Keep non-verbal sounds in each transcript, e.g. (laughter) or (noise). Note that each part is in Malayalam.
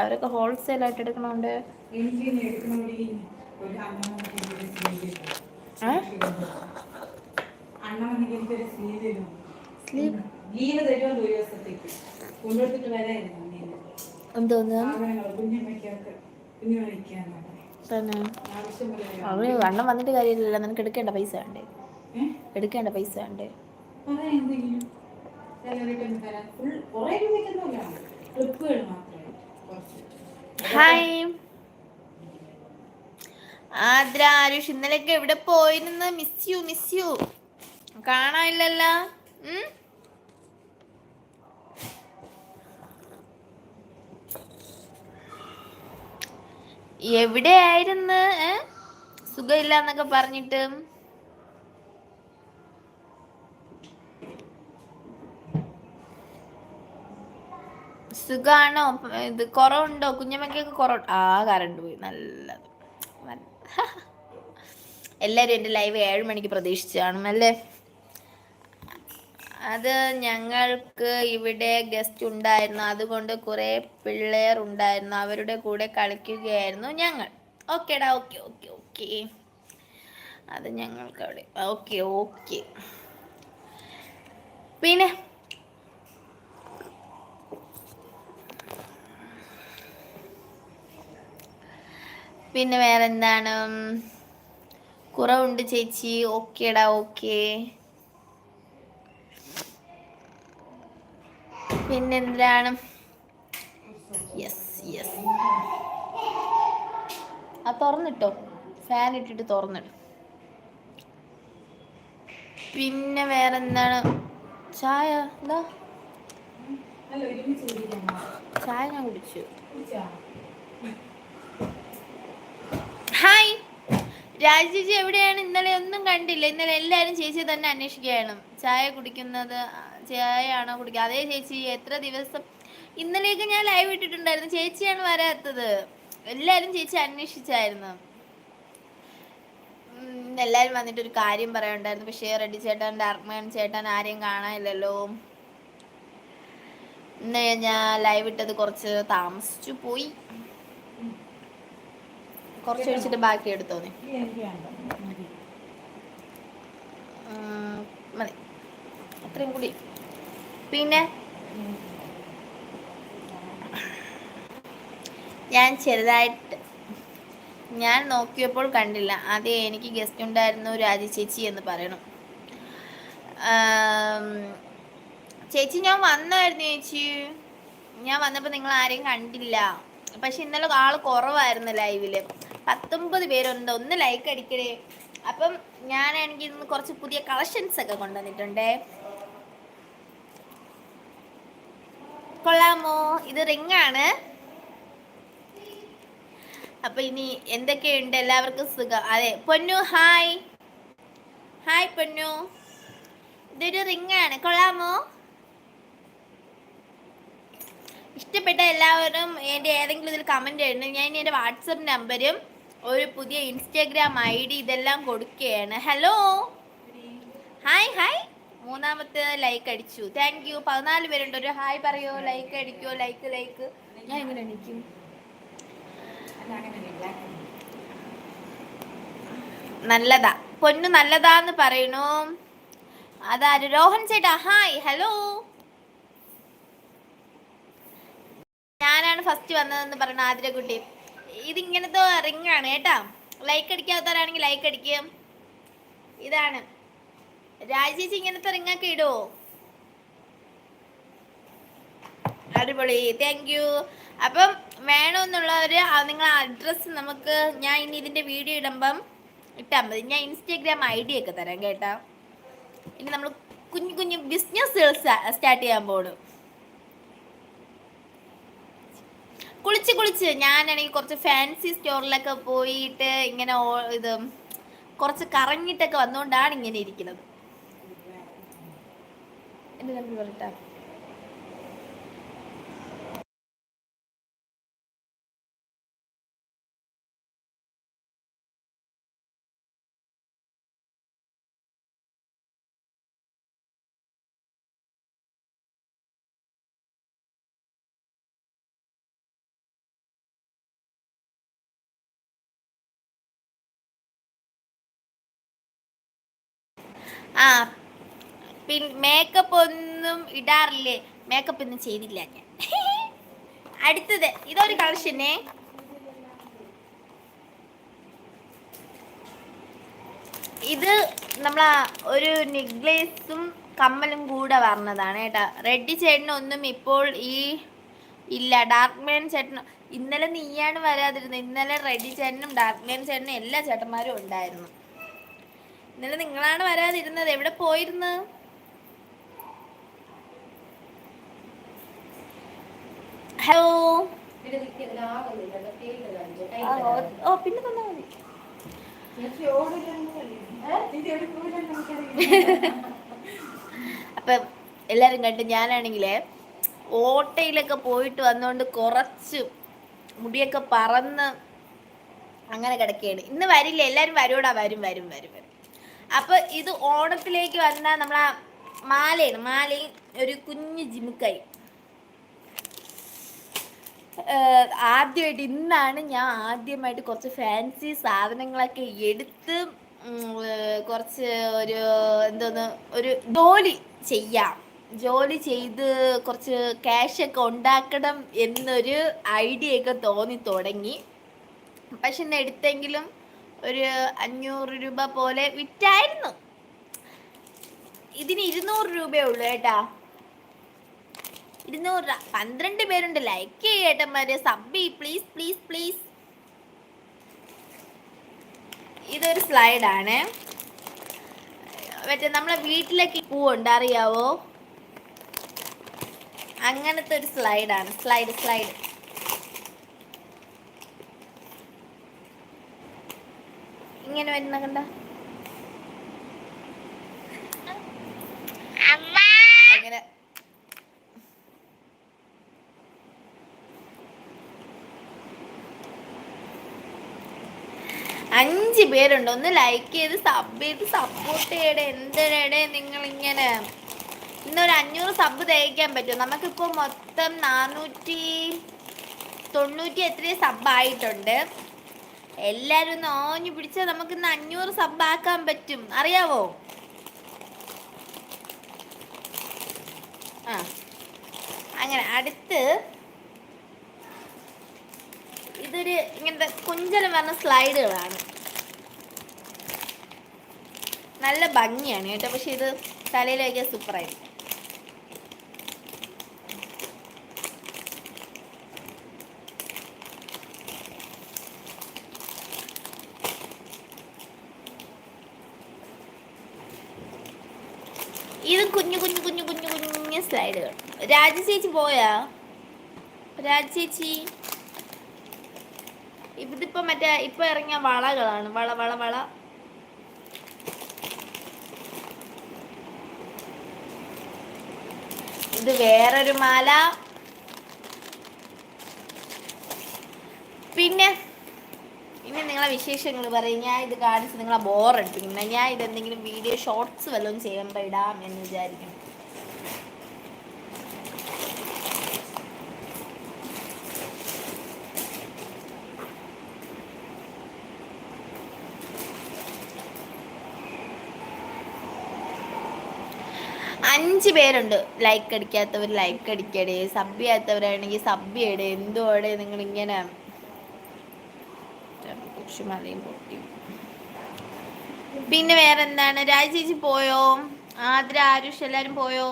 അവരൊക്കെ ഹോൾസെയിൽ ആയിട്ട് എടുക്കണോണ്ട്? അവർ വന്നിട്ട് കാര്യമില്ലല്ലോ. നിനക്ക് എടുക്കേണ്ട പൈസ വേണ്ടേ? എടുക്കേണ്ട പൈസ വേണ്ടേ? ഫുൾ കുറേ രൂപയ്ക്കൊന്നുമില്ല ക്ലിപ്പുകൾ കുറച്ച് ഹായ് ആദ്ര ആരുഷ് ഇന്നലെയൊക്കെ എവിടെ പോയിരുന്ന്? മിസ് യു മിസ് യു കാണാനില്ലല്ലോ. എവിടെ എവിടെയായിരുന്നു? സുഖമില്ല എന്നൊക്കെ പറഞ്ഞിട്ട്. സുഖാണോ? ഇത് കുറവുണ്ടോ? കുഞ്ഞമ്മയ്ക്കൊക്കെ കുറവ് ആ കറണ്ട് പോയി. നല്ലത്. നല്ല- (laughs) എല്ലാവരും എന്റെ ലൈവ് ഏഴ് മണിക്ക് പ്രതീക്ഷിച്ച് കാണും അല്ലേ? അത് ഞങ്ങൾക്ക് ഇവിടെ ഗസ്റ്റ് ഉണ്ടായിരുന്നു. അതുകൊണ്ട് കുറേ പിള്ളേർ ഉണ്ടായിരുന്നു. അവരുടെ കൂടെ കളിക്കുകയായിരുന്നു ഞങ്ങൾ. ഓക്കേടാ ഓക്കെ ഓക്കെ ഓക്കെ. അത് ഞങ്ങൾക്ക് അവിടെ ഓക്കെ ഓക്കെ. പിന്നെ പിന്നെ വേറെ എന്താണ് കുറവുണ്ട് ചേച്ചി. ഓക്കേടാ ഓക്കെ പിന്നെന്താണ്? യെസ് യെസ് ആ തുറന്നിട്ടോ. ഫാൻ ഇട്ടിട്ട് തുറന്നിട്ടു പിന്നെ വേറെ എന്താണ് ചായ എന്താ? ചായ ഞാൻ കുടിച്ചു കുടിച്ചാ ഹായ് രാജ എവിടെയാണ്? ഇന്നലെ ഒന്നും കണ്ടില്ല. ഇന്നലെ എല്ലാരും ചേച്ചി തന്നെ അന്വേഷിക്കുകയാണ്. ചായ കുടിക്കുന്നത് ചായ ആണോ കുടിക്കുക? അതേ ചേച്ചി എത്ര ദിവസം? ഇന്നലെയൊക്കെ ഞാൻ ലൈവ് ഇട്ടിട്ടുണ്ടായിരുന്നു. ചേച്ചിയാണ് വരാത്തത്. എല്ലാരും ചേച്ചി അന്വേഷിച്ചായിരുന്നു. എല്ലാരും വന്നിട്ട് ഒരു കാര്യം പറയാനുണ്ടായിരുന്നു. പക്ഷേ റെഡി ചേട്ടൻ ഡാർക്ക്മാൻ ചേട്ടൻ ആരെയും കാണാനില്ലല്ലോ. ഇന്ന് ഞാൻ ലൈവ് ഇട്ടത് കുറച്ച് താമസിച്ചു പോയി. കുറച്ച് ഒഴിച്ചിട്ട് ബാക്കി എടുത്തോ മതി. അത്രയും കൂടി. പിന്നെ? ഞാൻ ചെറുതായിട്ട് ഞാൻ നോക്കിയപ്പോൾ കണ്ടില്ല. ആദ്യം എനിക്ക് ഗസ്റ്റ് ഉണ്ടായിരുന്നു രാജി ചേച്ചി എന്ന് പറയണം. ചേച്ചി ഞാൻ വന്നായിരുന്നു ചേച്ചി. ഞാൻ വന്നപ്പോൾ നിങ്ങൾ ആരെയും കണ്ടില്ല. പക്ഷെ ഇന്നലെ ആൾ കുറവായിരുന്നു ലൈവിൽ. പത്തൊമ്പത് പേരുണ്ട്. ഒന്ന് ലൈക്ക് അടിക്കണേ അപ്പം ഞാനാണെങ്കിൽ ഇന്ന് കുറച്ച് പുതിയ കളക്ഷൻസ് ഒക്കെ കൊണ്ടുവന്നിട്ടുണ്ടേ. കൊള്ളാമോ? ഇത് റിംഗ് ആണ്. അപ്പൊ ഇനി എന്തൊക്കെയുണ്ട്? എല്ലാവർക്കും സുഖം. അതെ പൊന്നു ഹായ് ഹായ് പൊന്നു. ഇതൊരു റിംഗ് ആണ്. കൊള്ളാമോ? ഇഷ്ടപ്പെട്ട എല്ലാവരും എന്റെ ഏതെങ്കിലും ഇതിൽ കമന്റ് ചെയ്യണം ഞാൻ ഇനി എന്റെ വാട്സപ്പ് നമ്പരും ഒരു പുതിയ ഇൻസ്റ്റാഗ്രാം ഐ ഡി ഇതെല്ലാം കൊടുക്കുകയാണ്. ഹലോ ഹായ് ഹായ് മൂന്നാമത്തെ ലൈക്ക് അടിച്ചു. താങ്ക് യു പതിനാല് പേരുണ്ട്. ഒരു ഹായ് പറയോ? ലൈക്ക് അടിക്കോ? ലൈക്ക് ലൈക്ക് ഞാൻ എങ്ങനെ അടിക്കും. നല്ലതാ. പൊന്നു നല്ലതാന്ന് പറയണു. അതാര്? രോഹൻ ചേട്ടാ. ഹായ് ഹലോ ഞാനാണ് ഫസ്റ്റ് വന്നതെന്ന് പറഞ്ഞ ആതിരക്കുട്ടി. ഇതിങ്ങനത്തെ റിംഗ് ആണ് കേട്ടാ. ലൈക്ക് അടിക്കാത്തവരാണെങ്കിൽ ലൈക്ക് അടിക്കും. ഇതാണ്. രാജേഷ് ഇങ്ങനത്തെ റിംഗ് ഒക്കെ ഇടുവോ? അടിപൊളി. താങ്ക് യു അപ്പം വേണമെന്നുള്ളവർ നിങ്ങൾ അഡ്രസ്സ് നമുക്ക് ഞാൻ ഇനി ഇതിന്റെ വീഡിയോ ഇടുമ്പം ഇട്ടാൽ മതി. ഞാൻ ഇൻസ്റ്റാഗ്രാം ഐ ഡി ഒക്കെ തരാം കേട്ടോ. ഇനി നമ്മൾ കുഞ്ഞു കുഞ്ഞു ബിസിനസ്സുകൾ സ്റ്റാർട്ട് ചെയ്യാൻ പോണു. കുളിച്ച് കുളിച്ച്. ഞാനാണെങ്കിൽ കുറച്ച് ഫാൻസി സ്റ്റോറിലൊക്കെ പോയിട്ട് ഇങ്ങനെ ഇത് കുറച്ച് കറങ്ങിയിട്ടൊക്കെ വന്നുകൊണ്ടാണ് ഇങ്ങനെ ഇരിക്കുന്നത്. എന്റെ നമ്പർ ആ പിൻ മേക്കപ്പ് ഒന്നും ഇടാറില്ലേ? മേക്കപ്പ് ഒന്നും ചെയ്തില്ല ഞാൻ. (laughs) അടുത്തത് ഇതൊരു കളക്ഷനെ ഇത് നമ്മൾ ഒരു നെക്ലേസും കമ്മലും കൂടെ പറഞ്ഞതാണ് കേട്ടോ. റെഡി ചേട്ടനൊന്നും ഇപ്പോൾ ഈ ഇല്ല ഡാർക്ക് മേൻ ചേട്ടൻ ഇന്നലെ നീയാണ് വരാതിരുന്നത്. ഇന്നലെ റെഡി ചേട്ടനും ഡാർക്ക് മേൻ ചേട്ടനും എല്ലാ ചേട്ടന്മാരും ഉണ്ടായിരുന്നു. ഇന്നലെ നിങ്ങളാണ് വരാതിരുന്നത്. എവിടെ പോയിരുന്നു? ഹലോ. ഓ പിന്നെ തന്നാ മതി. അപ്പം എല്ലാവരും കണ്ട് ഞാനാണെങ്കിൽ ഓട്ടയിലൊക്കെ പോയിട്ട് വന്നുകൊണ്ട് കുറച്ച് മുടിയൊക്കെ പറന്ന് അങ്ങനെ കിടക്കുകയാണ് ഇന്ന് വരില്ല. എല്ലാവരും വരൂടാ. വരും വരും വരും വരും. അപ്പോൾ ഇത് ഓണത്തിലേക്ക് വന്ന നമ്മളാ മാലയാണ്. മാലയും ഒരു കുഞ്ഞു ജിമുക്കായി. ആദ്യമായിട്ട് ഇന്നാണ് ഞാൻ ആദ്യമായിട്ട് കുറച്ച് ഫാൻസി സാധനങ്ങളൊക്കെ എടുത്ത് കുറച്ച് ഒരു എന്തോന്ന് ഒരു ജോലി ചെയ്യാം. ജോലി ചെയ്ത് കുറച്ച് ക്യാഷൊക്കെ ഉണ്ടാക്കണം എന്നൊരു ഐഡിയ ഒക്കെ തോന്നി തുടങ്ങി. പക്ഷെ ഇന്ന് എടുത്തെങ്കിലും ഒരു അഞ്ഞൂറ് രൂപ പോലെ വിറ്റായിരുന്നു. ഇതിന് ഇരുന്നൂറ് രൂപയേ ഉള്ളൂ കേട്ടാ ഇരുന്നൂറ് രൂപ പന്ത്രണ്ട് പേരുണ്ട്. ലൈക്ക് ചെയ്യേട്ടന്മാര് സബ് പ്ലീസ് പ്ലീസ് പ്ലീസ് ഇതൊരു സ്ലൈഡാണ് മറ്റേ നമ്മളെ വീട്ടിലേക്ക് പൂവുണ്ട് അറിയാവോ? അങ്ങനത്തെ ഒരു സ്ലൈഡാണ് സ്ലൈഡ് സ്ലൈഡ് ഇങ്ങനെ വരുന്ന കണ്ട. അങ്ങനെ. അഞ്ച് പേരുണ്ട്. ഒന്ന് ലൈക്ക് ചെയ്ത് സബ് ചെയ്ത് സപ്പോർട്ട് ചെയ്യടേ എന്തിനടെ നിങ്ങൾ ഇങ്ങനെ ഇന്നൊരു അഞ്ഞൂറ് സബ് തേക്കാൻ പറ്റും. നമുക്കിപ്പോൾ മൊത്തം നാനൂറ്റി തൊണ്ണൂറ്റി എത്ര സബ് ആയിട്ടുണ്ട്. എല്ലാവരും ഒന്ന് ഓഞ്ഞു പിടിച്ചാൽ നമുക്ക് ഇന്ന് അഞ്ഞൂറ് സബ് ആക്കാൻ പറ്റും. അറിയാവോ? ആ. അങ്ങനെ അടുത്ത് ഇതൊരു ഇങ്ങനത്തെ കുഞ്ചലം പറഞ്ഞ സ്ലൈഡുകളാണ്. നല്ല ഭംഗിയാണ് കേട്ടോ പക്ഷെ ഇത് തലയിൽ വയ്ക്കാൻ സൂപ്പറായിരിക്കും ഇത് കുഞ്ഞു കുഞ്ഞു കുഞ്ഞു കുഞ്ഞു കുഞ്ഞു സ്ലൈഡുകൾ രാജ ചേച്ചി പോയാ? രാജ ചേച്ചി. ഇതിപ്പോ മറ്റേ ഇപ്പൊ ഇറങ്ങിയ വളകളാണ്. വള വള വള. ഇത് വേറൊരു മാല. പിന്നെ ഇനി നിങ്ങളെ വിശേഷങ്ങൾ പറയും. ഞാൻ ഇത് കാണിച്ച് നിങ്ങളെ ബോറടിപ്പിക്കുന്ന ഞാൻ ഇതെന്തെങ്കിലും വീഡിയോ ഷോർട്സ് വല്ലതും ചെയ്യുമ്പോൾ ഇടാം എന്ന് വിചാരിക്കുന്നു. അഞ്ച് പേരുണ്ട്. ലൈക്ക് അടിക്കാത്തവർ ലൈക്ക് അടിക്കടേ സബ് ചെയ്യാത്തവരാണെങ്കിൽ സബ് ചെയ്യടേ എന്തുവാടെ നിങ്ങൾ ഇങ്ങനെ കുരിശുമലയും പൊട്ടി. പിന്നെ വേറെന്താണ്? രാജ ചേച്ചി പോയോ? ആദ്ര ആരുഷ് എല്ലാരും പോയോ?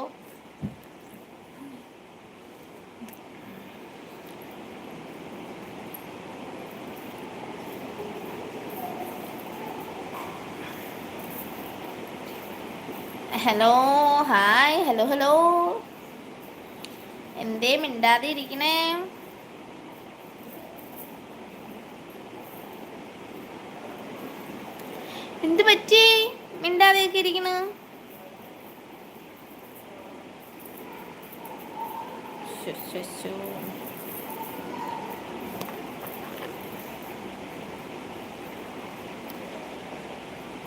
ഹലോ ഹായ് ഹലോ ഹലോ എന്തേ മിണ്ടാതെ ഇരിക്കണേ? എന്ത് പറ്റി? മിണ്ടാതെയൊക്കെ ഇരിക്കണ. ശോ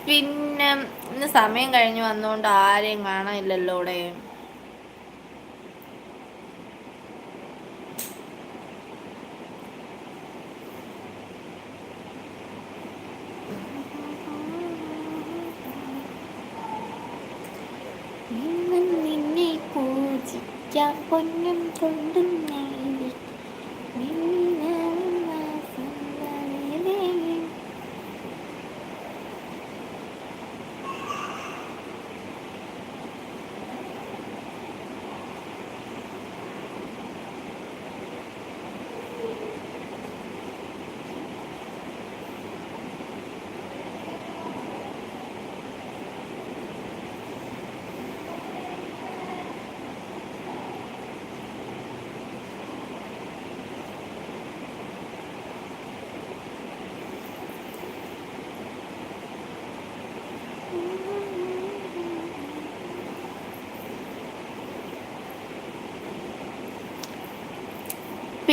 പിന്നെ ഇന്ന് സമയം കഴിഞ്ഞു വന്നുകൊണ്ട് ആരെയും കാണാനില്ലല്ലോ ഇവിടെ നിന്നെ പൊന്നും കൊണ്ടും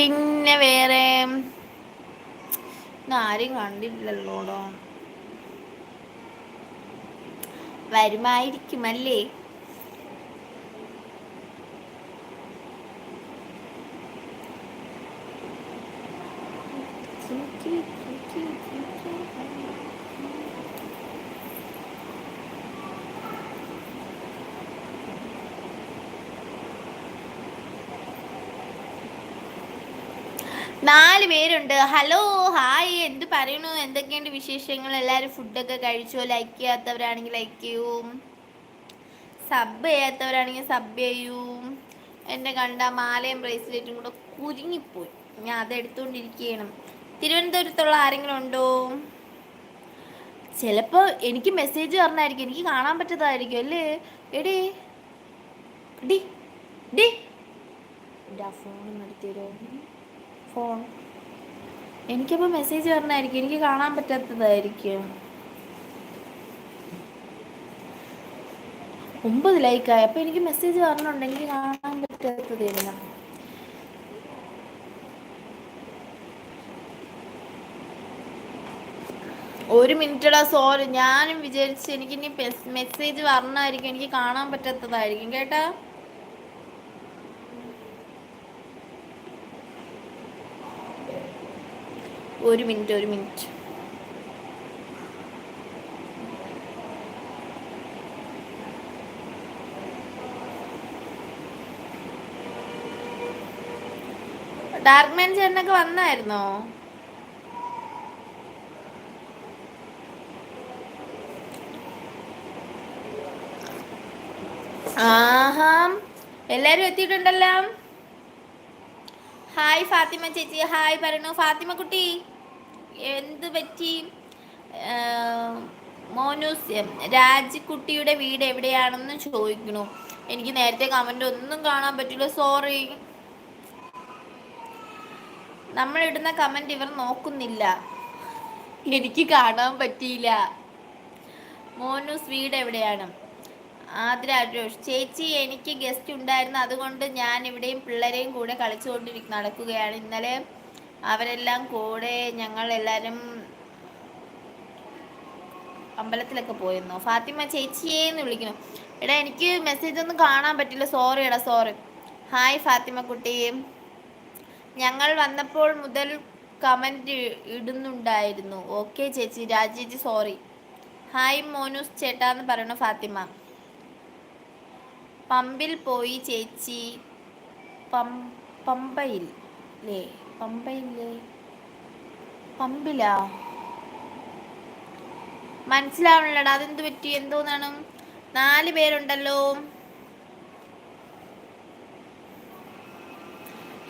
പിന്നെ വേറെ ആരും കണ്ടില്ലല്ലോടോ. വരുമായിരിക്കും അല്ലേ നാല് പേരുണ്ട്. ഹലോ ഹായ് എന്ത് പറയണു എന്തൊക്കെയുണ്ട് വിശേഷങ്ങൾ? എല്ലാവരും ഫുഡൊക്കെ കഴിച്ചോ? ലൈക്ക് ചെയ്യാത്തവരാണെങ്കിൽ ലൈക്ക് ചെയ്യൂ. സബ് ചെയ്യാത്തവരാണെങ്കിൽ സബ് ചെയ്യൂ. എന്നെ കണ്ട മാലയും ബ്രേസ്ലെറ്റും കൂടെ കുരുങ്ങിപ്പോയി. ഞാൻ അത് എടുത്തുകൊണ്ടിരിക്കുകയാണ് തിരുവനന്തപുരത്തുള്ള ആരെങ്കിലും ഉണ്ടോ? ചിലപ്പോൾ എനിക്ക് മെസ്സേജ് പറഞ്ഞായിരിക്കും എനിക്ക് കാണാൻ പറ്റത്തായിരിക്കും അല്ലേ? എടേ ഡി ഡി ഫോൺ നടത്തിയരോ ഫോൺ എനിക്കപ്പോൾ മെസ്സേജ് വരണായിരിക്കും. എനിക്ക് കാണാൻ പറ്റാത്തതായിരിക്കും. ഒമ്പത് ലൈക്കായി അപ്പോൾ എനിക്ക് മെസ്സേജ് വരണുണ്ടെങ്കിൽ കാണാൻ പറ്റാത്തതില്ല. ഒരു മിനിറ്റടാ സോറി ഞാനും വിചാരിച്ചു എനിക്കിനി മെസ്സേജ് വരണമായിരിക്കും എനിക്ക് കാണാൻ പറ്റാത്തതായിരിക്കും. കേട്ടാ? ഒരു മിനിറ്റ് ഒരു മിനിറ്റ്. ഡാർക്ക് മാൻ ചേട്ടനൊക്കെ വന്നായിരുന്നോ? ആഹാം എല്ലാരും എത്തിയിട്ടുണ്ടല്ലോ. ഹായ് ഫാത്തിമ ചേച്ചി ഹായ് പറയണു ഫാത്തിമ കുട്ടി. എന്ത് പറ്റി? മോനൂസ്യം രാജിക്കുട്ടിയുടെ വീട് എവിടെയാണെന്ന് ചോദിക്കണു. എനിക്ക് നേരത്തെ കമന്റ് ഒന്നും കാണാൻ പറ്റില്ല സോറി നമ്മൾ ഇടുന്ന കമന്റ് ഇവർ നോക്കുന്നില്ല. എനിക്ക് കാണാൻ പറ്റിയില്ല. മോനൂസ് വീട് എവിടെയാണ്? ആതിര ചേച്ചി എനിക്ക് ഗസ്റ്റ് ഉണ്ടായിരുന്നു അതുകൊണ്ട് ഞാൻ ഇവിടെയും പിള്ളേരെയും കൂടെ കളിച്ചുകൊണ്ടിരിക്കും നടക്കുകയാണ്. ഇന്നലെ അവരെല്ലാം കൂടെ ഞങ്ങൾ എല്ലാവരും അമ്പലത്തിലൊക്കെ പോയിരുന്നു. ഫാത്തിമ ചേച്ചിയെ എന്ന് വിളിക്കുന്നു. എടാ എനിക്ക് മെസ്സേജ് ഒന്നും കാണാൻ പറ്റില്ല. സോറി എടാ സോറി ഹായ് ഫാത്തിമ കുട്ടി. ഞങ്ങൾ വന്നപ്പോൾ മുതൽ കമന്റ് ഇടുന്നുണ്ടായിരുന്നു. ഓക്കെ ചേച്ചി രാജേച്ചി സോറി ഹായ് മോനൂസ് ചേട്ടാ എന്ന് പറയണു ഫാത്തിമ. പമ്പിൽ പോയി ചേച്ചി. പം പമ്പയിൽ ലേ പമ്പയില്ലേ? പമ്പിലാ? മനസ്സിലാവണല്ലടാ അതെന്ത് പറ്റി? എന്തോന്നാണ്? നാല് പേരുണ്ടല്ലോ.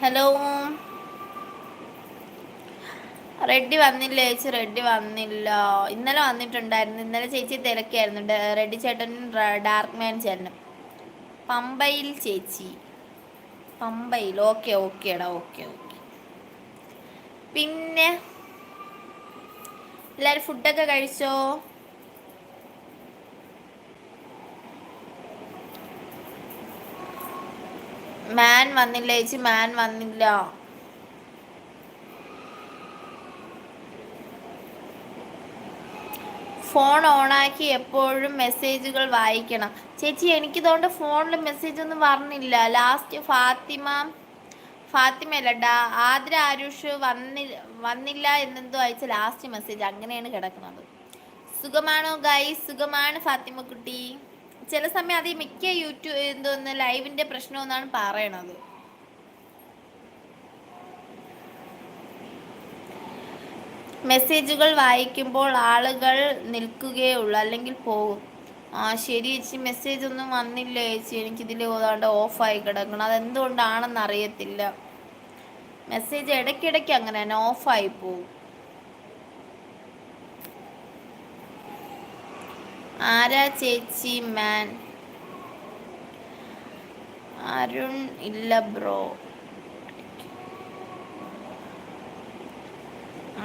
ഹലോ? റെഡി വന്നില്ല? ചേച്ചി റെഡി വന്നില്ല. ഇന്നലെ വന്നിട്ടുണ്ടായിരുന്നു. ഇന്നലെ ചേച്ചി തിരക്കായിരുന്നു റെഡി ചേട്ടനും ഡാർക്ക് മാൻ ചേട്ടനും. പമ്പയിൽ ചേച്ചി. പമ്പയിൽ. ഓക്കെ ഓക്കേടാ ഓക്കെ ഓക്കെ. പിന്നെ എല്ലാവരും ഫുഡൊക്കെ കഴിച്ചോ? മാൻ വന്നില്ല ചേച്ചി മാൻ വന്നില്ല. ഫോൺ ഓണാക്കി എപ്പോഴും മെസ്സേജുകൾ വായിക്കണം. ചേച്ചി എനിക്കിതുകൊണ്ട് ഫോണിൽ മെസ്സേജ് ഒന്നും പറഞ്ഞില്ല ലാസ്റ്റ് ഫാത്തിമ ഫാത്തിമ അല്ല ഡാ ആദ്ര ആരുഷ് വന്നില്ല വന്നില്ല എന്നെന്തോ അയച്ച ലാസ്റ്റ് മെസ്സേജ് അങ്ങനെയാണ് കിടക്കുന്നത്. സുഖമാണോ ഗായ് സുഖമാണ് ഫാത്തിമ കുട്ടി ചില സമയം അത് മിക്ക യൂട്യൂബ് എന്തോന്ന് ലൈവിന്റെ പ്രശ്നം എന്നാണ് പറയണത് മെസ്സേജുകൾ വായിക്കുമ്പോൾ ആളുകൾ നിൽക്കുകയുള്ളൂ അല്ലെങ്കിൽ പോകും. ആ ശരി ചേച്ചി മെസ്സേജ് ഒന്നും വന്നില്ല ചേച്ചി. എനിക്കിതിൽ ഓതാണ്ട് ഓഫായി കിടക്കണം അതെന്തുകൊണ്ടാണെന്ന് അറിയത്തില്ല മെസ്സേജ് ഇടയ്ക്കിടയ്ക്ക് അങ്ങനെ തന്നെ ഓഫായി പോവും ആരാ ചേച്ചി മാൻ അരുൺ ഇല്ല ബ്രോ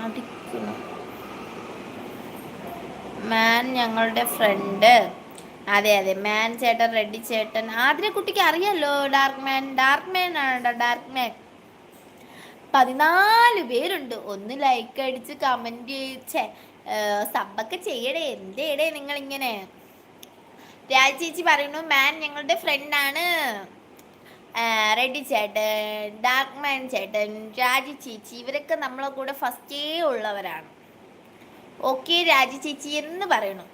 അടിക്കുന്നു. മാൻ ഞങ്ങളുടെ ഫ്രണ്ട് അതെ അതെ. മാൻ ചേട്ടൻ റെഡി ചേട്ടൻ. ആതിരെ കുട്ടിക്ക് അറിയാലോ? ഡാർക്ക് മാൻ ഡാർക്ക് മാൻ ആണ് ഡാർക്ക് മാൻ പതിനാല് പേരുണ്ട്. ഒന്ന് ലൈക്ക് അടിച്ച് കമന്റ് ചെയ്ച്ചേ സബ്ബൊക്കെ ചെയ്യടേ. എന്തേടേ നിങ്ങൾ ഇങ്ങനെ രാജേച്ചി പറയുന്നു മാൻ ഞങ്ങളുടെ ഫ്രണ്ടാണ് റെഡി ചേട്ടൻ ഡാർക്ക് മാൻ ചേട്ടൻ രാജി ചേച്ചി ഇവരൊക്കെ നമ്മളെ കൂടെ ഫസ്റ്റേ ഉള്ളവരാണ്. ഓക്കെ രാജി ചേച്ചി എന്ന് പറയണു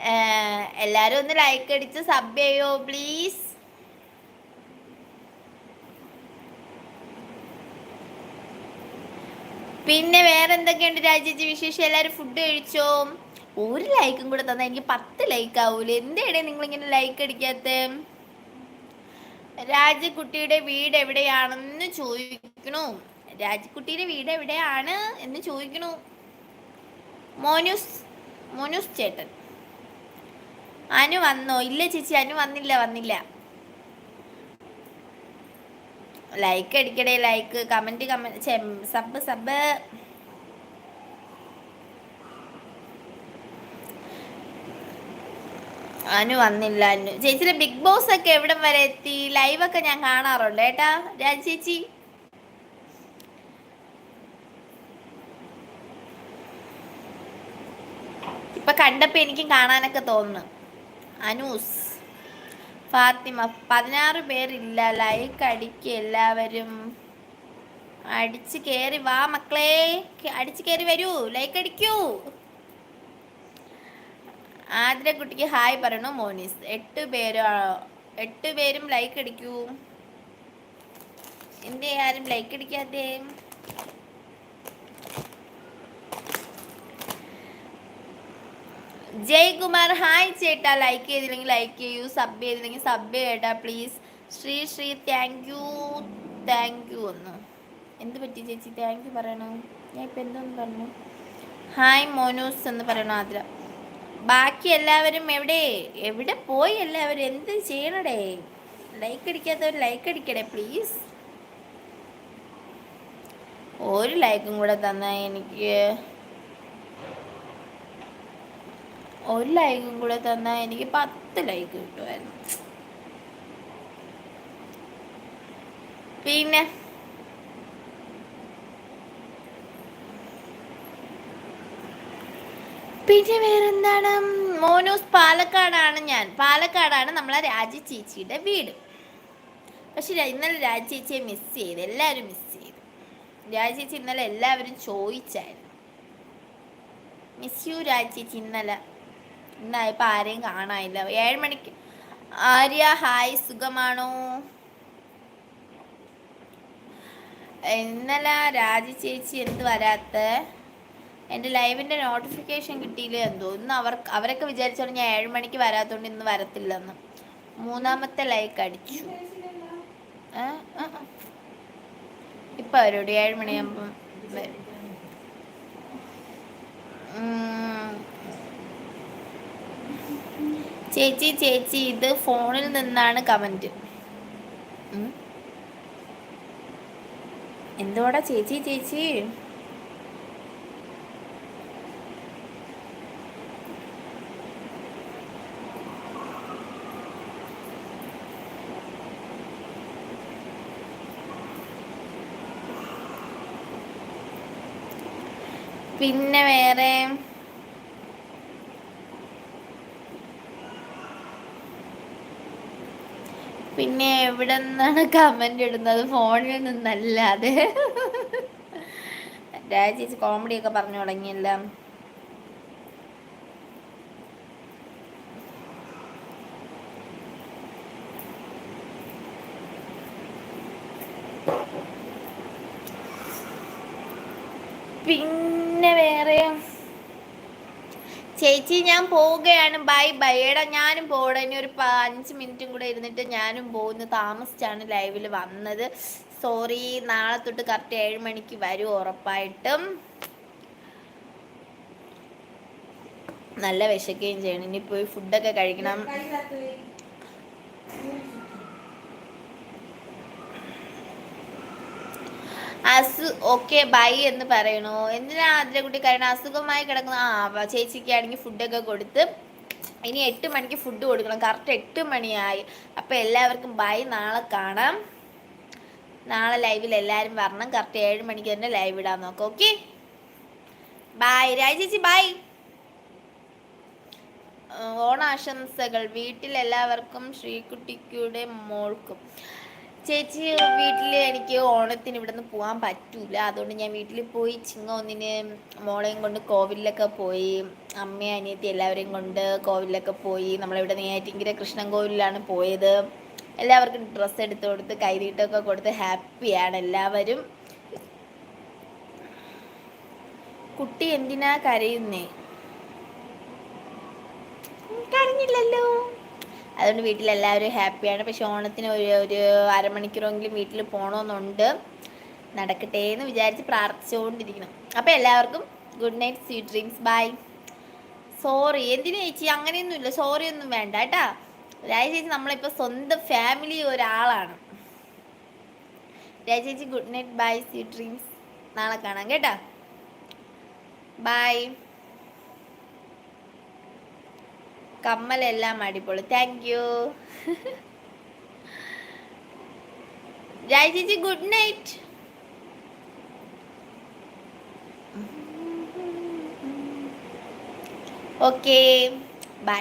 ഏർ, എല്ലാരും ഒന്ന് ലൈക്ക് അടിച്ച് സബ് ചെയ്യോ പ്ലീസ് പിന്നെ വേറെ എന്തൊക്കെയുണ്ട് രാജേജി വിശേഷം? എല്ലാരും ഫുഡ് കഴിച്ചോ? ഒരു ലൈക്കും കൂടെ തന്നാ എനിക്ക് പത്ത് ലൈക്ക് ആവൂലേ. എന്തേടേ നിങ്ങൾ ഇങ്ങനെ ലൈക്ക് അടിക്കാത്ത? രാജകുട്ടിയുടെ വീട് എവിടെയാണെന്ന് ചോദിക്കണു. രാജകുട്ടിയുടെ വീട് എവിടെയാണ് എന്ന് ചോദിക്കണു. മോനുസ് മോനുസ് ചേട്ടൻ. അനു വന്നോ? ഇല്ല ചേച്ചി അനു വന്നില്ല വന്നില്ല. Like അടിക്കടേ like comment comment sub sub Anu വന്നില്ല അനു. ചേച്ചിയുടെ ബിഗ് ബോസ് ഒക്കെ എവിടം വരെ എത്തി? ലൈവ് ഒക്കെ ഞാൻ കാണാറുണ്ട് ഏട്ടാ രാജ ചേച്ചി. ഇപ്പൊ കണ്ടപ്പോ എനിക്കും കാണാനൊക്കെ തോന്നുന്നു. അനൂസ്. ഫാത്തിമ പതിനാറ് പേരില്ല. ലൈക്ക് അടിക്ക് എല്ലാവരും. അടിച്ച് കയറി വാ മക്കളെ. അടിച്ചു കേറി വരൂ. ലൈക്ക് അടിക്കൂ. ആതിര കുട്ടിക്ക് ഹായ് പറയണു മോനീസ്. എട്ട് പേരോ എട്ട് പേരും ലൈക്ക് അടിക്കൂ. എന്തേ ആരും ലൈക്ക് അടിക്കാത്തേ? ജയ്കുമാർ ഹായ് ചേട്ടാ. ലൈക്ക് ചെയ്തില്ലെങ്കിൽ ലൈക്ക് ചെയ്യൂ. സബ് ചെയ്തില്ലെങ്കിൽ sub ചെയ്യട്ടാ please Sree Sree thank you thank you ഒന്ന്. എന്ത് പറ്റി ചേച്ചി? താങ്ക് യു പറയണു? ഞാൻ ഇപ്പം എന്തോന്ന് പറഞ്ഞു? ഹായ് മോനൂസ് എന്ന് പറയണു ആതിര? ബാക്കി എല്ലാവരും എവിടെ? എവിടെ പോയി എല്ലാവരും? എന്ത് ചെയ്യണടേ? ലൈക്ക് അടിക്കാത്തവർ ലൈക്ക് അടിക്കടേ പ്ലീസ് ഒരു ലൈക്കും കൂടെ തന്നാൽ എനിക്ക്. ഒരു ലൈക്കും കൂടെ തന്നാൽ എനിക്ക് പത്ത് ലൈക്ക് കിട്ടുമായിരുന്നു. പിന്നെ? പിന്നെ വേറെന്താണ്? മോനൂസ് പാലക്കാടാണ് ഞാൻ. പാലക്കാടാണ് നമ്മളെ രാജി ചേച്ചിയുടെ വീട്. പക്ഷെ ഇന്നലെ രാജി ചേച്ചിയെ മിസ് ചെയ്ത് എല്ലാവരും മിസ് ചെയ്തു. രാജി ചേച്ചി ഇന്നലെ എല്ലാവരും ചോദിച്ചായിരുന്നു. മിസ് യു രാജി ചേച്ചി ഇന്നലെ. ഇന്നായപ്പോൾ ആരെയും കാണാനില്ല. ഏഴ് മണിക്ക്. ആര്യ ഹായ് സുഖമാണോ? ഇന്നലെ രാജി ചേച്ചി എന്ത് വരാത്ത? എന്റെ ലൈവിന്റെ നോട്ടിഫിക്കേഷൻ കിട്ടിയില്ല എന്തോ. ഇന്ന് അവർ അവരൊക്കെ വിചാരിച്ചോളൂ ഞാൻ ഏഴ് മണിക്ക് വരാത്തോണ്ട് ഇന്ന് വരത്തില്ലെന്ന്. മൂന്നാമത്തെ ലൈക്ക് അടിച്ചു. ഇപ്പം അവരോട് ഏഴ് മണിയാകുമ്പം വരും. ചേച്ചി ചേച്ചി ഇത് ഫോണിൽ നിന്നാണ് കമന്റ്. എന്തോടാ ചേച്ചി ചേച്ചി? പിന്നെ വേറെ? പിന്നെ എവിടെ നിന്നാണ് കമന്റ് ഇടുന്നത്? ഫോണിൽ നിന്നല്ലാതെ. കോമഡി ഒക്കെ പറഞ്ഞു തുടങ്ങിയല്ല പിന്നെ വേറെ ചേച്ചി ഞാൻ പോവുകയാണ്. Bye bye. എടാ ഞാനും പോകണം ഇനി ഒരു അഞ്ച് മിനിറ്റും കൂടെ ഇരുന്നിട്ട് ഞാനും പോകുന്നു താമസിച്ചാണ് ലൈവിൽ വന്നത്. സോറി നാളെ തൊട്ട് കറക്റ്റ് ഏഴ് മണിക്ക് വരും ഉറപ്പായിട്ടും. നല്ല വിശക്കുകയും ചെയ്യണം. ഇനി പോയി ഫുഡൊക്കെ കഴിക്കണം. അസു ഓക്കെ ബൈ എന്ന് പറയണു? എന്തിനാ അതിരക്കുട്ടി കാരണം അസുഖമായി കിടക്കുന്ന ആ ചേച്ചിക്കാണെങ്കിൽ ഫുഡൊക്കെ കൊടുത്ത് ഇനി എട്ട് മണിക്ക് ഫുഡ് കൊടുക്കണം. കറക്റ്റ് എട്ട് മണിയായി. അപ്പം എല്ലാവർക്കും ബൈ നാളെ കാണാം. നാളെ ലൈവിൽ എല്ലാവരും വരണം. കറക്റ്റ് ഏഴ് മണിക്ക് തന്നെ ലൈവ് ഇടാൻ നോക്കാം. ഓക്കെ ബൈ രാജ ചേച്ചി ബൈ ഓണാശംസകൾ വീട്ടിലെല്ലാവർക്കും ശ്രീകുട്ടിക്കുടെ മോൾക്കും. ചേച്ചി വീട്ടിൽ എനിക്ക് ഓണത്തിന് ഇവിടെ നിന്ന് പോകാൻ പറ്റൂല. അതുകൊണ്ട് ഞാൻ വീട്ടിൽ പോയി ചിങ്ങ ഒന്നിന് മോളെയും കൊണ്ട് കോവിലൊക്കെ പോയി അമ്മയും അനിയത്തി എല്ലാവരെയും കൊണ്ട് കോവിലൊക്കെ പോയി നമ്മളിവിടെ നെയ്യാറ്റിങ്കര കൃഷ്ണൻ കോവിലാണ് പോയത്. എല്ലാവർക്കും ഡ്രസ്സ് എടുത്ത് കൊടുത്ത് കൈതീട്ടൊക്കെ കൊടുത്ത് ഹാപ്പിയാണ് എല്ലാവരും. കുട്ടി എന്തിനാ കരയുന്നേ? കരഞ്ഞില്ലല്ലോ. അതുകൊണ്ട് വീട്ടിലെല്ലാവരും ഹാപ്പിയാണ്. പക്ഷെ ഓണത്തിന് ഒരു ഒരു അരമണിക്കൂറെങ്കിലും വീട്ടിൽ പോകണമെന്നുണ്ട് നടക്കട്ടെ എന്ന് വിചാരിച്ച് പ്രാർത്ഥിച്ചുകൊണ്ടിരിക്കണം അപ്പോൾ എല്ലാവർക്കും good night sweet dreams bye sorry എന്തിനു ചേച്ചി? അങ്ങനെയൊന്നുമില്ല. സോറി ഒന്നും വേണ്ട കേട്ടാ. രാജ ചേച്ചി നമ്മളിപ്പോൾ സ്വന്തം ഫാമിലി ഒരാളാണ്. രാജ ചേച്ചി good night bye sweet dreams നാളെ കാണാം കേട്ടാ. ബൈ കമ്മലെല്ലാം അടിപൊളി. താങ്ക് യു രാജ ചേച്ചി ഗുഡ് നൈറ്റ് ഓക്കേ ബൈ